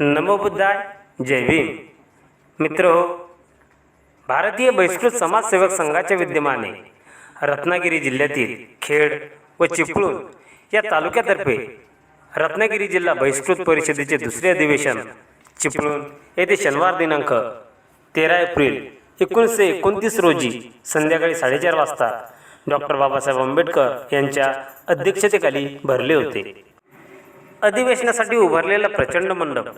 नमो बुद्धाय जय भीम. मित्र भारतीय बहिष्कृत समाजसेवक संघाच्या विद्यमाने रत्नागिरी जिल्ह्यातील खेड व चिपळूण या तालुक्यातर्फे रत्नागिरी जिल्हा बहिष्कृत परिषदेचे दुसरे अधिवेशन चिपळूण येथे शनिवार दिनांक तेरा एप्रिल एकोणीसशे एकोणतीस रोजी संध्याकाळी साडेचार वाजता डॉक्टर बाबासाहेब आंबेडकर यांच्या अध्यक्षतेखाली भरले होते. अधिवेशनासाठी उभारलेला प्रचंड मंडप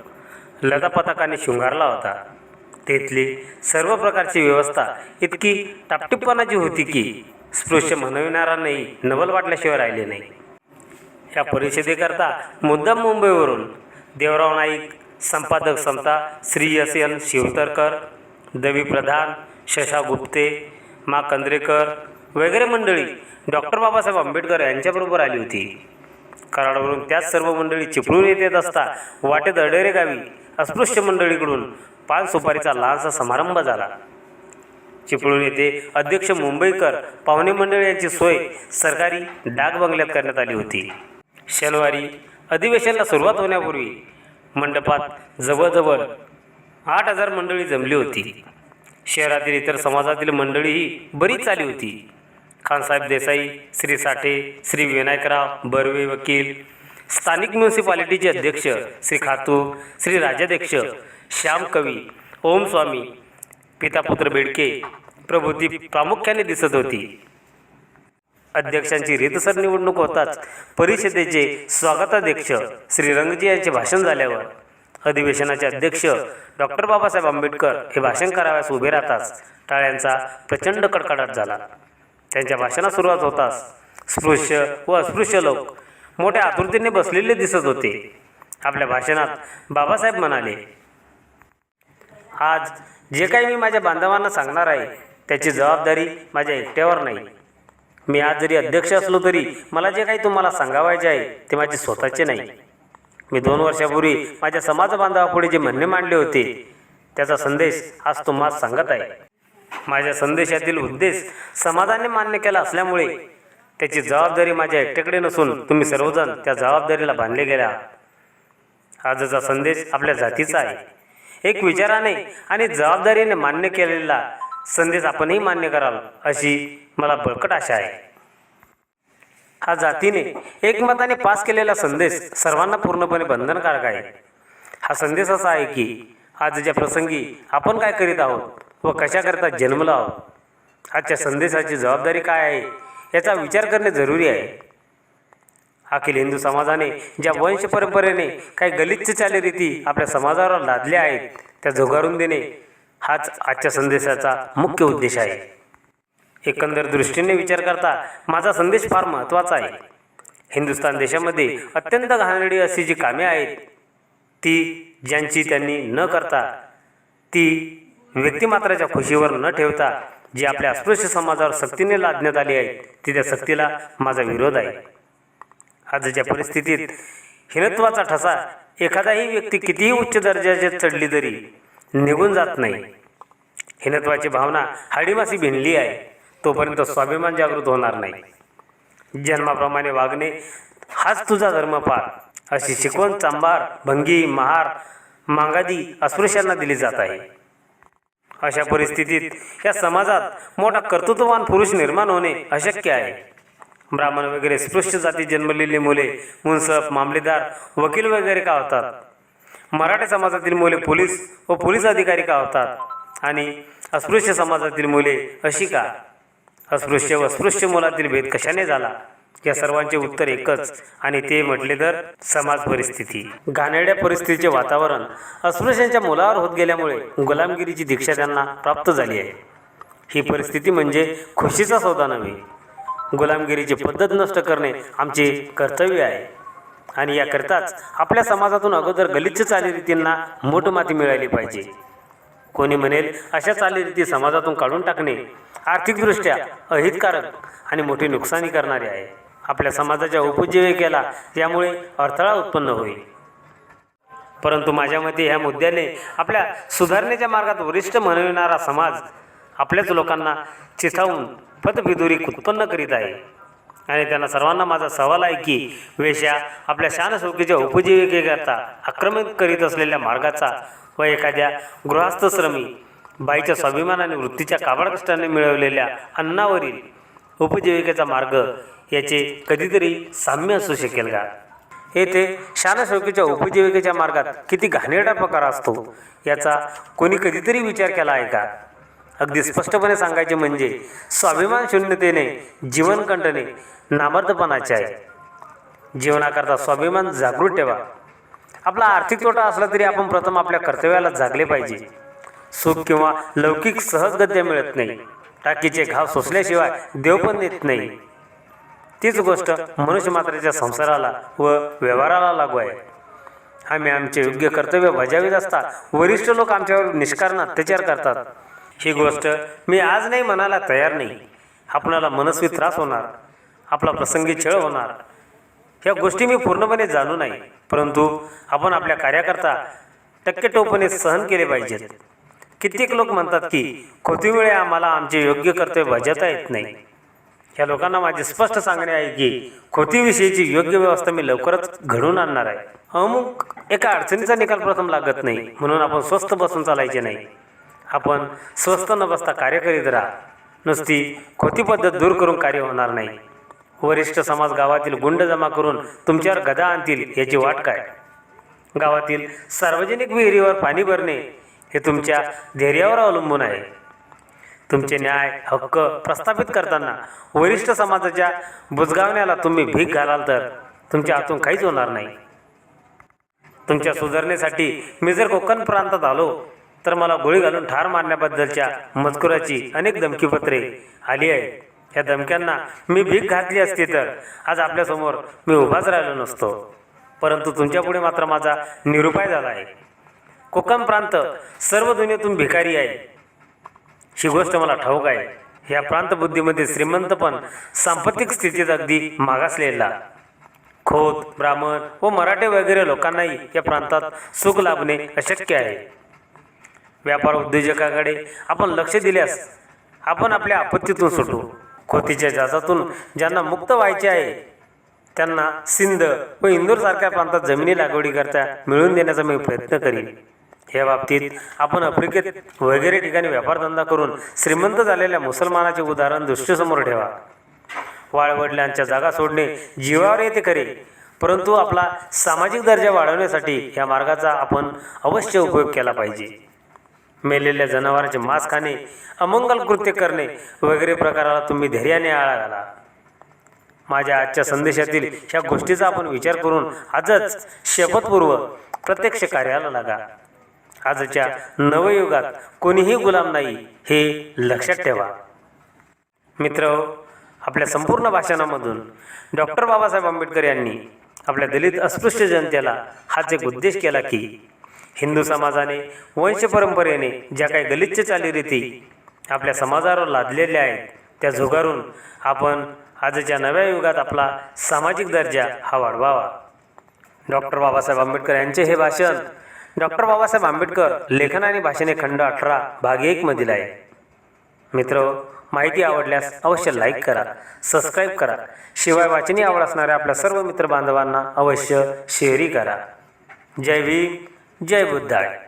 लतापताकाने शृंगारला होता. तेथली सर्व प्रकारची व्यवस्था इतकी टापटिपणाची होती की स्पृश्य म्हणविणारांनाही नवल वाटल्याशिवाय राहिले नाही. या परिषदेकरता मुद्दाम मुंबईवरून देवराव नाईक संपादक समता श्री एस एन शिवतरकर दवी प्रधान शशा गुप्ते मा कंद्रेकर वगैरे मंडळी डॉक्टर बाबासाहेब आंबेडकर यांच्याबरोबर आली होती. कराडवरून त्याच सर्व मंडळी चिपळूण येत येत असता वाटेत अडेरे गावी अस्पृश्य मंडळीकडून पान सुपारीचा लहानसा समारंभ झाला. चिपळूण येथे अध्यक्ष मुंबईकर पाहुणे मंडळ यांची सोय सरकारी डाक बंगल्यात करण्यात आली होती. शनिवारी अधिवेशनाला सुरुवात होण्यापूर्वी मंडपात जवळजवळ आठ हजार मंडळी जमली होती. शहरातील इतर समाजातील मंडळीही बरीच आली होती. खानसाहेब देसाई श्री साठे श्री विनायकराव बर्वे वकील स्थानिक म्युन्सिपालिटीचे अध्यक्ष श्री खातू श्री राजाध्यक्ष श्याम कवी ओम स्वामी पितापुत्र बेडके प्रभूती प्रामुख्याने दिसत होती. अध्यक्षांची रीतसर निवडणूक होताच परिषदेचे स्वागताध्यक्ष श्री रंगजी यांचे भाषण झाल्यावर अधिवेशनाचे अध्यक्ष डॉक्टर बाबासाहेब आंबेडकर हे भाषण कराव्यास उभे राहताच टाळ्यांचा प्रचंड कडकडाट झाला. त्यांच्या भाषणास सुरुवात होताच. स्पृश्य व अस्पृश्य लोक मोठ्या आतुरतेने बसलेले दिसत होते. आपल्या भाषणात बाबासाहेब म्हणाले आज जे काही मी माझ्या बांधवांना सांगणार आहे त्याची जबाबदारी माझ्या एकट्यावर नाही. मी आज जरी अध्यक्ष असलो तरी मला जे काही तुम्हाला सांगावायचे आहे ते माझे स्वतःचे नाही. मी दोन वर्षापूर्वी माझ्या समाज बांधवापुढे जे म्हणणे मांडले होते त्याचा संदेश आज तुम्हाला सांगत आहे. माझ्या संदेशातील उद्देश समाजाने मान्य केला असल्यामुळे त्याची जबाबदारी माझ्या एकट्याकडे नसून तुम्ही सर्वजण त्या जबाबदारीला बांधले गेले. आहात आजचा संदेश आपल्या जातीचा आहे. एक विचाराने आणि जबाबदारीने मान्य केलेला संदेश आपणही मान्य कराल अशी मला बळकट आशा आहे. हा जातीने एकमताने पास केलेला संदेश सर्वांना पूर्णपणे बंधनकारक आहे. हा संदेश असा आहे की आजच्या प्रसंगी आपण काय करीत आहोत? व कशाकरता जन्मलो आहोत आजच्या संदेशाची जबाबदारी काय आहे? याचा विचार करणे जरुरी आहे. अखिल हिंदू समाजाने ज्या वंश परंपरेने काही गलिच्छ चालीरीती आपल्या समाजावर लादल्या आहेत त्या झुगारून देणे हाच आजच्या संदेशाचा मुख्य उद्देश आहे. एकंदर दृष्टीने विचार करता माझा संदेश फार महत्त्वाचा आहे. हिंदुस्थान देशामध्ये अत्यंत घाणेरडी अशी जी कामे आहेत ती ज्यांची त्यांनी न करता ती व्यक्तिमात्राच्या खुशीवर न ठेवता जी आपल्या अस्पृश्य समाजावर सक्तीने लादण्यात आली आहे ती त्या सक्तीला माझा विरोध आहे. आजच्या परिस्थितीत हिनत्वाचा ठसा एखादाही व्यक्ती कितीही उच्च दर्जाची चढली तरी निघून जात नाही. हिनत्वाची भावना हाडीमासी भिनली आहे तोपर्यंत स्वाभिमान जागृत होणार नाही. जन्माप्रमाणे वागणे हाच तुझा धर्म पार अशी शिकवण चांभार भंगी महार मांगादी अस्पृश्यांना दिली जात आहे. अशा परिस्थितीत या समाजात मोठा कर्तृत्ववान पुरुष निर्माण होणे अशक्य आहे. ब्राह्मण वगैरे स्पृश्य जाती जन्मलेली मुले मुनसफ मामलेदार वकील वगैरे का होतात? मराठा समाजातील मुले पोलीस व पोलीस अधिकारी का होतात? आणि अस्पृश्य समाजातील मुले अशी का? अस्पृश्य व अस्पृश्य मुलातील भेद कशाने झाला? या सर्वांचे उत्तर एकच आणि ते म्हटले तर समाज परिस्थिती. घाणेरड्या परिस्थितीचे वातावरण अस्पृश्यांच्या मुलावर होत गेल्यामुळे गुलामगिरीची दीक्षा त्यांना प्राप्त झाली आहे. ही परिस्थिती म्हणजे खुशीचा सौदा नव्हे. गुलामगिरीची पद्धत नष्ट करणे आमचे कर्तव्य आहे. आणि याकरताच आपल्या समाजातून अगोदर गलिच्छ चालीरीतींना मोठ माती मिळाली पाहिजे. कोणी म्हणेल अशा चालीरीती समाजातून काढून टाकणे आर्थिकदृष्ट्या अहितकारक आणि मोठी नुकसानी करणारे आहे. आपल्या समाजाच्या उपजीविकेला यामुळे अडथळा उत्पन्न होईल. परंतु माझ्या मते ह्या मुद्द्याने आपल्या सुधारणेच्या मार्गात वरिष्ठ म्हणविणारा समाज आपल्याच लोकांना चिथावून पतविदुरी उत्पन्न करीत आहे. आणि त्यांना सर्वांना माझा सवाल आहे की वेश्या आपल्या शानसुखीच्या उपजीविकेकरता आक्रमक करीत असलेल्या मार्गाचा व एखाद्या गृहस्थश्रमी बाईच्या स्वाभिमान आणि वृत्तीच्या काबाडकष्टाने मिळवलेल्या अन्नावरील उपजीविकेचा मार्ग याचे कधीतरी साम्य असू शकेल का? येथे शानशौकीच्या उपजीविकेच्या मार्गात किती घाणेरडा प्रकार असतो याचा कोणी कधीतरी विचार केला आहे का? अगदी स्पष्टपणे सांगायचे म्हणजे स्वाभिमान शून्यतेने कंटणे नामर्दपणाचे आहे. जीवनाकरता स्वाभिमान जागृत ठेवा. आपला आर्थिक तोटा असला तरी आपण प्रथम आपल्या कर्तव्याला जागले पाहिजे. सुख किंवा लौकिक सहजगत्या मिळत नाही. टाकीचे घाव सोसल्याशिवाय देव पण येत नाही. तीच गोष्ट मनुष्य मात्रेच्या संसाराला व व्यवहाराला लागू आहे. आम्ही आमचे योग्य कर्तव्य बजावित असता वरिष्ठ लोक आमच्यावर निष्कारण अत्याचार करतात. ही गोष्ट मी आज नाही म्हणायला तयार नाही. आपणाला मनस्वी त्रास होणार. आपला प्रसंगी छळ होणार. ह्या गोष्टी मी पूर्णपणे जाणू नाही. परंतु आपण आपल्या कार्याकरता टक्केटोपणे सहन केले पाहिजेत. कित्येक लोक म्हणतात की खोतीमुळे आम्हाला आमचे योग्य कर्तव्य बजावता येत नाही. या लोकांना माझे स्पष्ट सांगणे आहे की खोतीविषयीची योग्य व्यवस्था मी लवकरच घडवून आणणार आहे. अमुक एका अडचणीचा निकाल प्रथम लागत नाही म्हणून आपण स्वस्त बसून चालायचे नाही. आपण स्वस्त न बसता कार्य करीत राहा. नुसती खोती पद्धत दूर करून कार्य होणार नाही. वरिष्ठ समाज गावातील गुंड जमा करून तुमच्यावर गदा आणतील याची वाट काय? गावातील सार्वजनिक विहिरीवर पाणी भरणे हे तुमच्या धैर्यावर अवलंबून आहे. तुमचे न्याय हक्क प्रस्थापित करताना वरिष्ठ समाजाच्या बुजगावण्याला तुम्ही भीक घालाल तर तुमच्या हातून काहीच होणार नाही. तुमच्या सुधारणेसाठी मी जर कोकण प्रांतात आलो तर मला गोळी घालून ठार मारण्याबद्दलच्या मजकुराची अनेक धमकीपत्रे आली आहेत. या धमक्यांना मी भीक घातली असती तर आज आपल्यासमोर मी उभाच राहिलो नसतो. परंतु तुमच्यापुढे मात्र माझा निरुपाय झाला आहे. कोकण प्रांत सर्व दुनियेतून भिकारी आहे. ही गोष्ट मला ठाऊक आहे. या प्रांतबुद्धीमध्ये श्रीमंतपण सांपत्तिक स्थितीत अगदी मागासलेला. खोत ब्राह्मण व मराठे वगैरे लोकांनाही या प्रांतात सुख लाभणे अशक्य आहे. व्यापार उद्योजकाकडे आपण लक्ष दिल्यास आपण आपल्या आपत्तीतून सुटू. खोतीच्या जाचातून ज्यांना मुक्त व्हायचे आहे त्यांना सिंध व इंदूरसारख्या प्रांतात जमिनी लागवडीकरता मिळवून देण्याचा मी प्रयत्न करीन. या बाबतीत आपण आफ्रिकेत वगैरे ठिकाणी व्यापारधंदा करून श्रीमंत झालेल्या मुसलमानाचे उदाहरण दृष्टीसमोर ठेवा. वाळवडिलांच्या जागा सोडणे जीवावर येते खरे परंतु आपला सामाजिक दर्जा वाढवण्यासाठी या मार्गाचा आपण अवश्य उपयोग केला पाहिजे. मेलेल्या जनावरांचे मांस खाणे अमंगल कृत्य करणे वगैरे प्रकाराला तुम्ही धैर्याने आळा घाला. माझ्या आजच्या संदेशातील ह्या गोष्टीचा आपण विचार करून आजच शपथपूर्व प्रत्यक्ष कार्याला लागा. आजच्या नवयुगात कोणीही गुलाम नाही हे लक्षात ठेवा. मित्र आपल्या संपूर्ण भाषणामधून डॉक्टर बाबासाहेब आंबेडकर यांनी आपल्या दलित अस्पृश्य जनतेला हाच एक उद्देश केला की हिंदू समाजाने वंश परंपरेने ज्या काही गलिच्छ चालीरीती आपल्या समाजावर लादलेल्या आहेत त्या झुगारून आपण आजच्या नव्या युगात आपला सामाजिक दर्जा हा वाढवावा. डॉक्टर बाबासाहेब आंबेडकर यांचे हे भाषण डॉक्टर बाबासाहेब आंबेडकर लेखन आणि भाषणे खंड अठरा भाग एक मधील आहे. मित्र माहिती आवडल्यास अवश्य लाईक करा सबस्क्राईब करा. शिवाय वाचनी आवड असणाऱ्या आपल्या सर्व मित्र बांधवांना अवश्य शेअरही करा. जय भीम जय बुद्धाय